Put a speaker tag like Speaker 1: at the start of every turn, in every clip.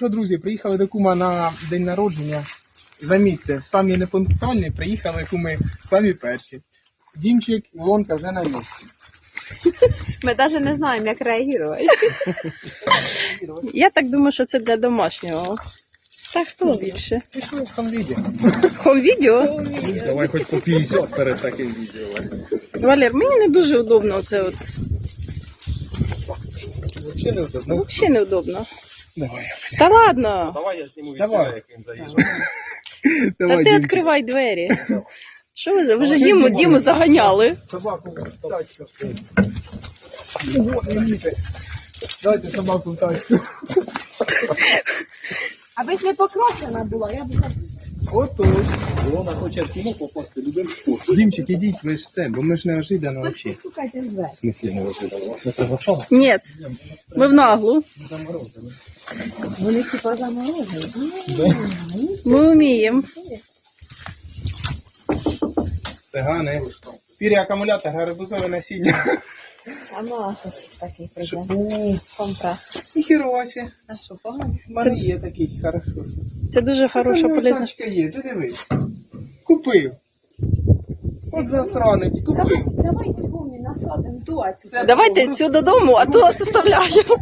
Speaker 1: Що, друзі, приїхали до кума на день народження. Замітьте, самі непунктуальні, приїхали куми самі перші. Дімчик, Ілонка вже на місці.
Speaker 2: Ми навіть не знаємо, як реагувати. Я так думаю, що це для домашнього. Так хто більше?
Speaker 1: Пішли в хамвіді.
Speaker 2: Хом відео?
Speaker 3: Давай хоч по 50 перед таким відео.
Speaker 2: Валер, мені не дуже удобно це от.
Speaker 1: Взагалі не удобно.
Speaker 2: Взагалі неудобно.
Speaker 1: Давай.
Speaker 2: Та ладно.
Speaker 3: Давай я зніму від
Speaker 1: Давай.
Speaker 3: себе, як він заїжджає.
Speaker 2: Та ти відкривай двері. Що ви за? Ви вже Діму,
Speaker 1: Діму.
Speaker 2: Заганяли.
Speaker 1: Собаку в тачку. Дайте собаку в тачку.
Speaker 2: Аби ж не покрошена була, я б
Speaker 1: Отож.
Speaker 3: Вона хоче в кіно попасти любим способом.
Speaker 1: Дімчик, ідіть, ви ж це, бо ми ж неожиданно.
Speaker 2: Послухайте двері.
Speaker 3: В смислі не ожидав? Вас не приглашали?
Speaker 2: Ні, ми в наглу.
Speaker 1: Заморозили.
Speaker 2: Вони типа заморожені.
Speaker 1: Да?
Speaker 2: Ми вміємо.
Speaker 1: Цигани. Пірі акумулятор, гарбузове насіння.
Speaker 2: А Маша такий прийде. Компрес.
Speaker 1: Ніхеросі.
Speaker 2: А що, погано?
Speaker 1: Мене є такий, хорошо.
Speaker 2: Це дуже хороша,
Speaker 1: Ну,
Speaker 2: полезна
Speaker 1: тачка
Speaker 2: штука.
Speaker 1: є, ти дивись. Купив. От засранець, купив.
Speaker 2: Давайте помні насадимо ту, а цю.
Speaker 1: Це
Speaker 2: Давайте цю додому, а ту оставляємо.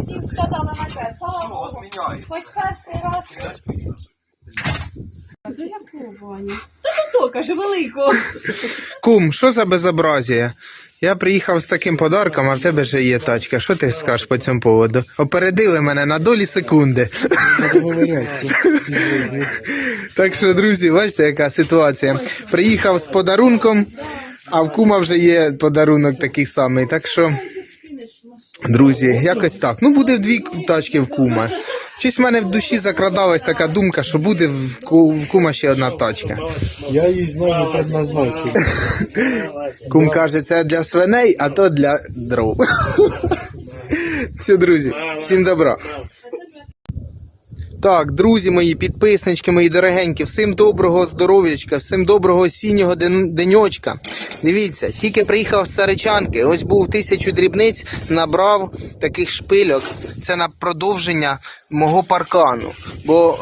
Speaker 2: Всім сказала на те, Богу.
Speaker 3: Отміняє.
Speaker 2: Хоч перший раз. До якого, Ваня? Ну каже, великого.
Speaker 1: Кум, що за безобразія? Я приїхав з таким подарком, а в тебе вже є тачка. Що ти скажеш по цьому поводу? Опередили мене на долі секунди. Так що, друзі, бачите, яка ситуація. Приїхав з подарунком, а в кума вже є подарунок такий самий. Так що, друзі, якось так. Ну, буде дві тачки в кума. Щось в мене в душі закрадалась така думка, що буде в ку- в кума ще одна тачка.
Speaker 3: Я її знаю не предназначив.
Speaker 1: Кум каже, це для свиней, а то для дров. Все, друзі, всім добра. Так, друзі мої, підписнички мої дорогенькі, всім доброго здоров'ячка, всім доброго осіннього ден- деньочка. Дивіться, тільки приїхав з Саричанки, ось був тисячу дрібниць, набрав таких шпильок. Це на продовження мого паркану. Бо,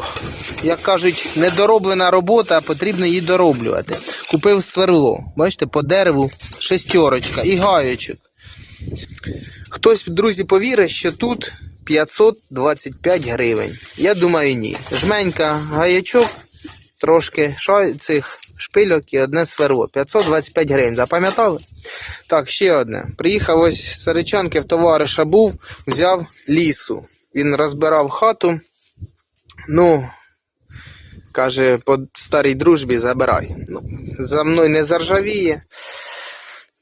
Speaker 1: як кажуть, недороблена робота, потрібно її дороблювати. Купив сверло, бачите, по дереву шестерочка і гаючок. Хтось, друзі, повірить, що тут 525 гривень. Я думаю, ні. Жменька гаячок, трошки цих шпильок і одне сверло. 525 гривень. Запам'ятали? Так, ще одне. Приїхав ось з Саричанки в товариша був, взяв лісу. Він розбирав хату. Ну, каже, по старій дружбі забирай. Ну, за мною не заржавіє.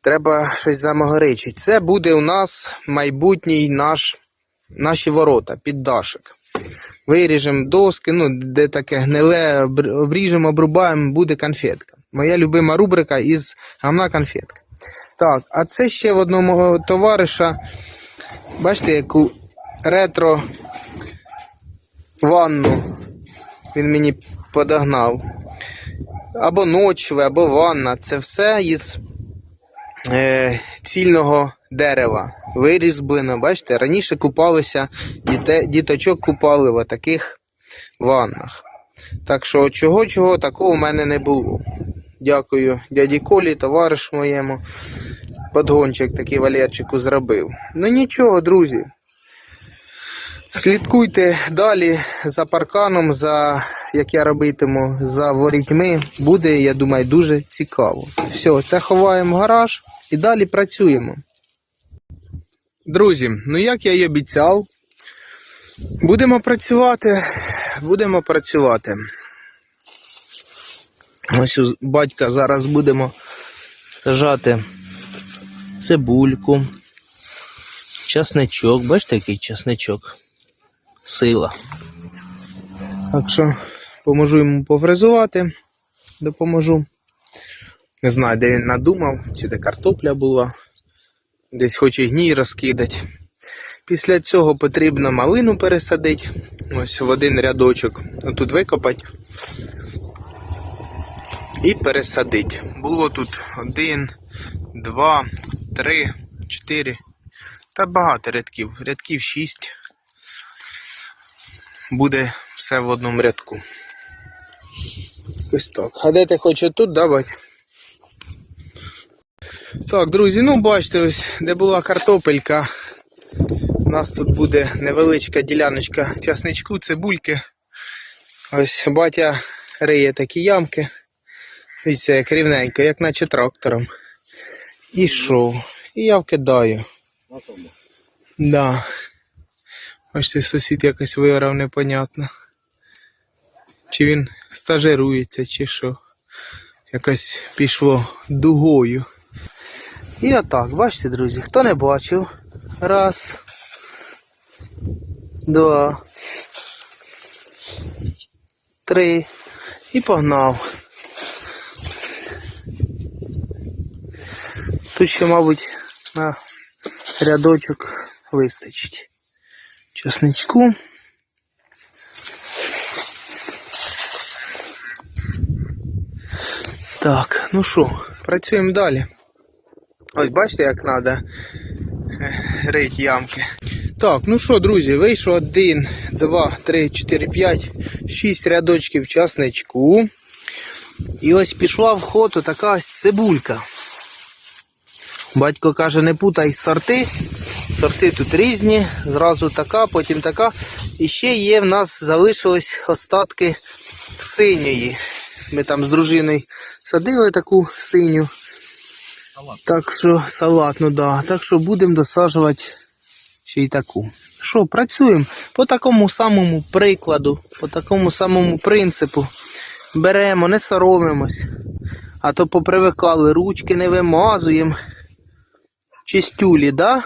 Speaker 1: Треба щось замогоричити. Це буде у нас майбутній наш, наші ворота під дашик. Виріжемо доски, ну, де таке гниле, обріжемо, обрубаємо, буде конфетка. Моя любима рубрика із гамна конфетка. Так, а це ще в одного товариша. Бачите, яку ретро ванну він мені подогнав. Або ночве, або ванна. Це все із е, цільного дерева. Вирізблено. Бачите, раніше купалися, діте, діточок купали в таких ваннах. Так що чого, чого такого в мене не було. Дякую дяді Колі, товаришу моєму. Подгончик такий Валерчику зробив. Ну нічого, друзі. Слідкуйте далі за парканом, за як я робитиму за ворітьми. Буде, я думаю, дуже цікаво. Все, це ховаємо в гараж і далі працюємо. Друзі, ну як я й обіцяв, будемо працювати, будемо працювати. Ось у батька зараз будемо жати цибульку, часничок. Бачите, який часничок? Сила. Так що поможу йому пофрезувати, допоможу. Не знаю, де він надумав, чи де картопля була, десь хоче гній розкидати. Після цього потрібно малину пересадити. Ось в один рядочок. Тут викопати. І пересадити. Було тут один, два, три, чотири, Та багато рядків. Рядків 6. Буде все в одному рядку. Ось так. А де ти хочеш тут, да, бать? Так, друзі, ну бачите, ось де була картопелька. У нас тут буде невеличка діляночка часничку, цибульки. Ось батя риє такі ямки. Це як рівненько, як наче трактором. І що? І я вкидаю. Да. Бачите, сусід якось виграв непонятно. Чи він стажирується, чи що. Якось пішло дугою. І отак, бачите, друзі, хто не бачив. Раз. Два. Три. І погнав. Тут ще, мабуть, на рядочок вистачить. Чесничку. Так, ну що, працюємо далі. Ось бачите, як треба рить ямки. Так, ну що, друзі, вийшов один, два, три, чотири, п'ять, шість рядочків часничку. І ось пішла в ход така ось цибулька. Батько каже, не путай сорти. Сорти тут різні, зразу така, потім така. І ще є в нас залишились остатки синьої. Ми там з дружиною садили таку синю.
Speaker 3: Салат.
Speaker 1: Так що салатну, да. Так що будемо досаджувати ще й таку. Що, працюємо по такому самому прикладу, по такому самому принципу. Беремо, не соромимось. А то попривикали, ручки не вимазуємо. Чистюлі, да?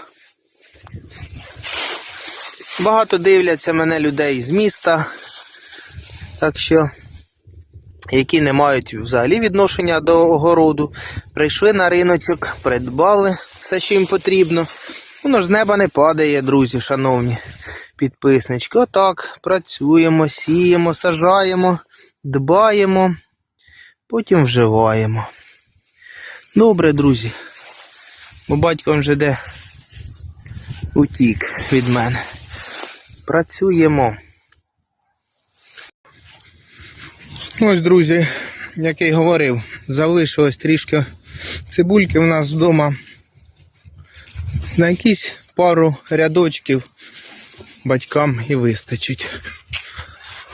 Speaker 1: Багато дивляться мене людей з міста. Так що, які не мають взагалі відношення до огороду, прийшли на риночок, придбали все, що їм потрібно. Воно ж з неба не падає, друзі, шановні підписнички. Отак працюємо, сіємо, сажаємо, дбаємо, потім вживаємо. Добре, друзі. Бо батько вже де утік від мене. Працюємо. Ось, друзі, як я й говорив, залишилось трішки цибульки у нас вдома. На якісь пару рядочків батькам і вистачить.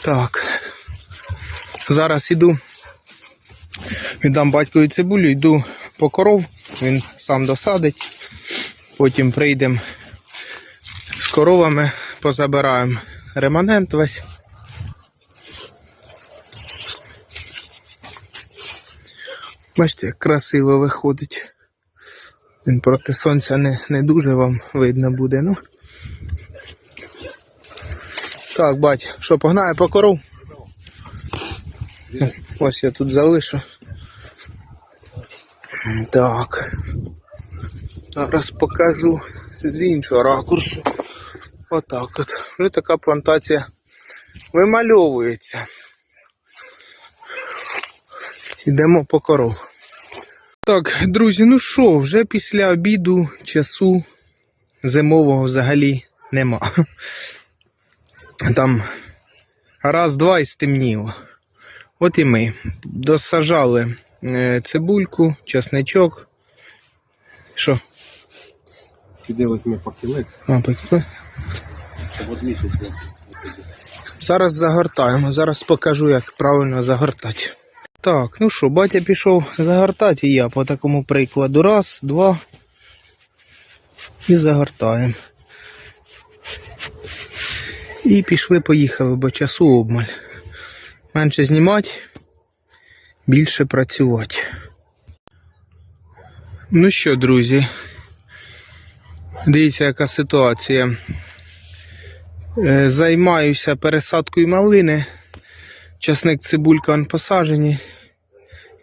Speaker 1: Так. Зараз іду. Віддам батькові цибулю, йду по коров, він сам досадить. Потім прийдемо з коровами, позабираємо реманент весь. Бачите, як красиво виходить. Він проти сонця не, не дуже вам видно буде, ну. Так, бать, що, погнає по коров? Ось я тут залишу. Так. Зараз покажу з іншого ракурсу. Отак от. Вже така плантація вимальовується. Йдемо по коров. Так, друзі, ну що, вже після обіду часу зимового взагалі нема. Там раз-два і стемніло. От і ми досажали е, цибульку, часничок. Що?
Speaker 3: Піди візьми пакілець,
Speaker 1: А,
Speaker 3: от місяць.
Speaker 1: Зараз загортаємо. Зараз покажу, як правильно загортати. Так, ну що, батя пішов загортати, і я по такому прикладу. Раз, два. І загортаємо. І пішли, поїхали, бо часу обмаль. Менше знімати, більше працювати. Ну що, друзі, дивіться, яка ситуація. Е, Займаюся пересадкою малини. Часник цибулька он посаджені.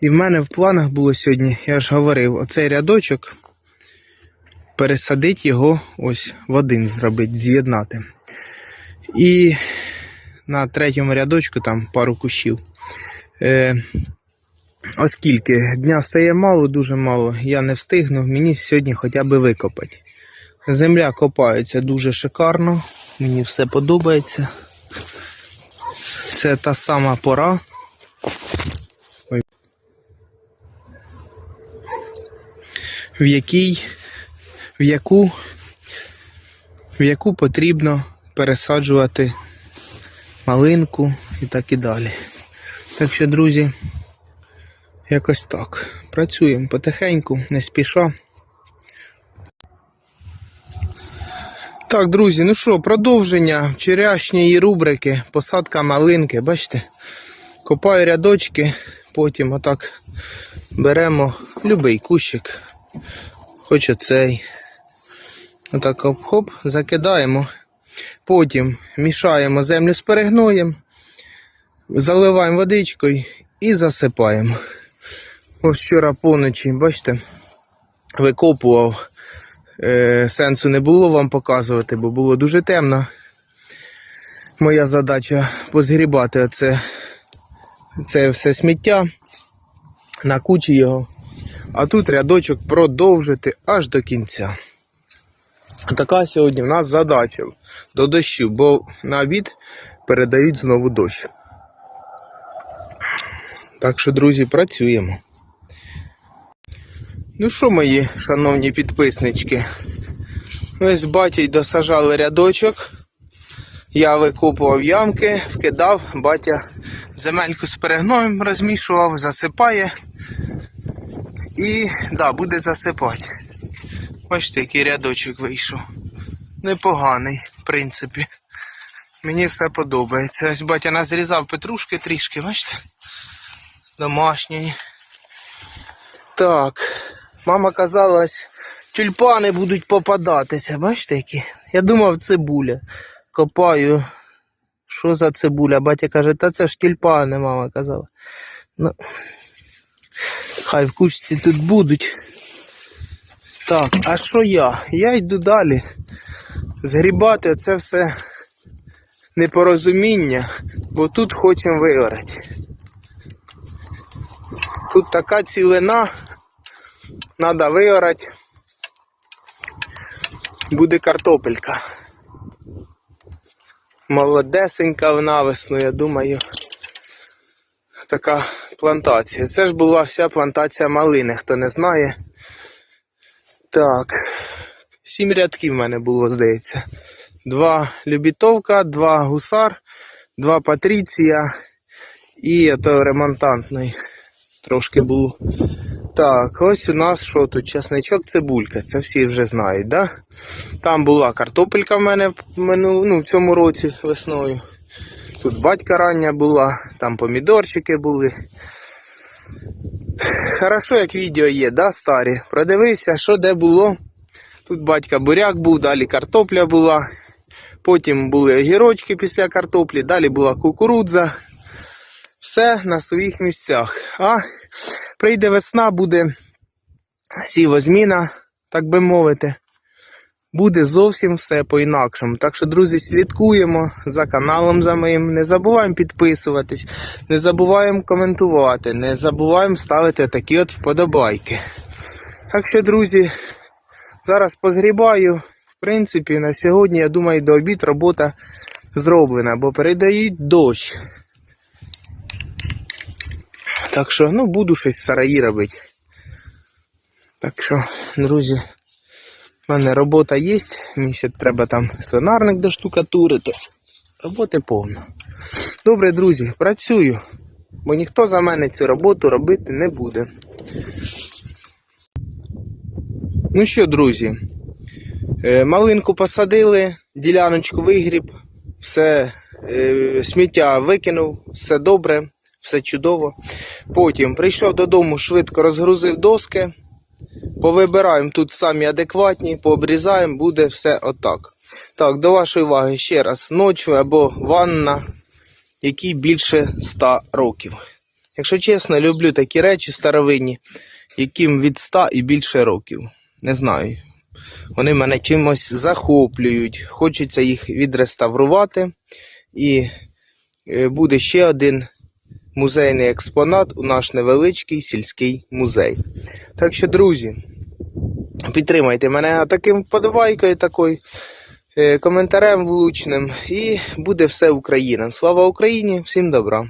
Speaker 1: І в мене в планах було сьогодні, я ж говорив, оцей рядочок пересадити його ось в один зробити, з'єднати. І на третьому рядочку там пару кущів. Е, оскільки дня стає мало, дуже мало, я не встигну, мені сьогодні хоча б викопати. Земля копається дуже шикарно. Мені все подобається. Це та сама пора. Ой. В якій, в яку, в яку потрібно пересаджувати малинку і так і далі. Так що, друзі, якось так. Працюємо потихеньку, не спіша. Так, друзі, ну що, продовження вчорашньої рубрики посадка малинки. Бачите? Копаю рядочки, потім отак беремо любий кущик, хоч оцей. Отак хоп-хоп, закидаємо. Потім мішаємо землю з перегноєм, заливаємо водичкою і засипаємо. Ось вчора поночі, бачите, викопував. Е, сенсу не було вам показувати, бо було дуже темно. Моя задача позгрібати оце, це все сміття, на кучі його, а тут рядочок продовжити аж до кінця. Така сьогодні в нас задача до дощу, бо на обід передають знову дощ. Так що, друзі, працюємо. Ну що, мої шановні підписнички? Ось з батьком досажали рядочок. Я викопував ямки, вкидав, батя земельку з перегноєм розмішував, засипає. І да, буде засипати. Бачите, який рядочок вийшов. Непоганий, в принципі. Мені все подобається. Ось батя назрізав петрушки трішки, бачите? Домашньої. Так. Мама казалась, тюльпани будуть попадатися. Бачите які? Я думав, цибуля. Копаю. Що за цибуля? Батя каже, та це ж тюльпани, мама казала. Ну, хай в кучці тут будуть. Так, а що я? Я йду далі. Згрібати це все непорозуміння, бо тут хочемо вигорати. Тут така цілина. Надо виорати. Буде картопелька. Молодесенька в навесну, я думаю. Така плантація. Це ж була вся плантація малини, хто не знає. Так. Сім рядків в мене було, здається. Два любітовка, два гусар, два патріція і ремонтантний трошки було. Так, ось у нас що тут? Часничок, цибулька, це всі вже знають, да? Там була картопелька в мене ну, в цьому році весною. Тут батька рання була, там помідорчики були. Хорошо, як відео є, да, старі. Продивився, що де було. Тут батька буряк був, далі картопля була. Потім були огірочки після картоплі, далі була кукурудза. Все на своїх місцях. А прийде весна, буде сівозміна, так би мовити. Буде зовсім все по-інакшому. Так що, друзі, слідкуємо за каналом за моїм. Не забуваємо підписуватись, не забуваємо коментувати, не забуваємо ставити такі от вподобайки. Так що, друзі, зараз позгрібаю. В принципі, на сьогодні, я думаю, до обід робота зроблена, бо передають дощ. Так що, ну, буду щось сараї робити. Так що, друзі, в мене робота є. Мені ще треба там сонарник доштукатурити. Роботи повно. Добре, друзі, працюю, бо ніхто за мене цю роботу робити не буде. Ну що, друзі, е, малинку посадили, діляночку вигріб, все, е, сміття викинув, все добре, все чудово. Потім прийшов додому, швидко розгрузив доски. Повибираємо тут самі адекватні, пообрізаємо, буде все отак. Так, до вашої уваги ще раз, ночі або ванна, якій більше 100 років. Якщо чесно, люблю такі речі старовинні, яким від 100 і більше років. Не знаю. Вони мене чимось захоплюють. Хочеться їх відреставрувати. І е, буде ще один музейний експонат у наш невеличкий сільський музей. Так що, друзі, Підтримайте мене таким вподобайкою такою, е, коментарем влучним. І буде все Україна. Слава Україні! Всім добра!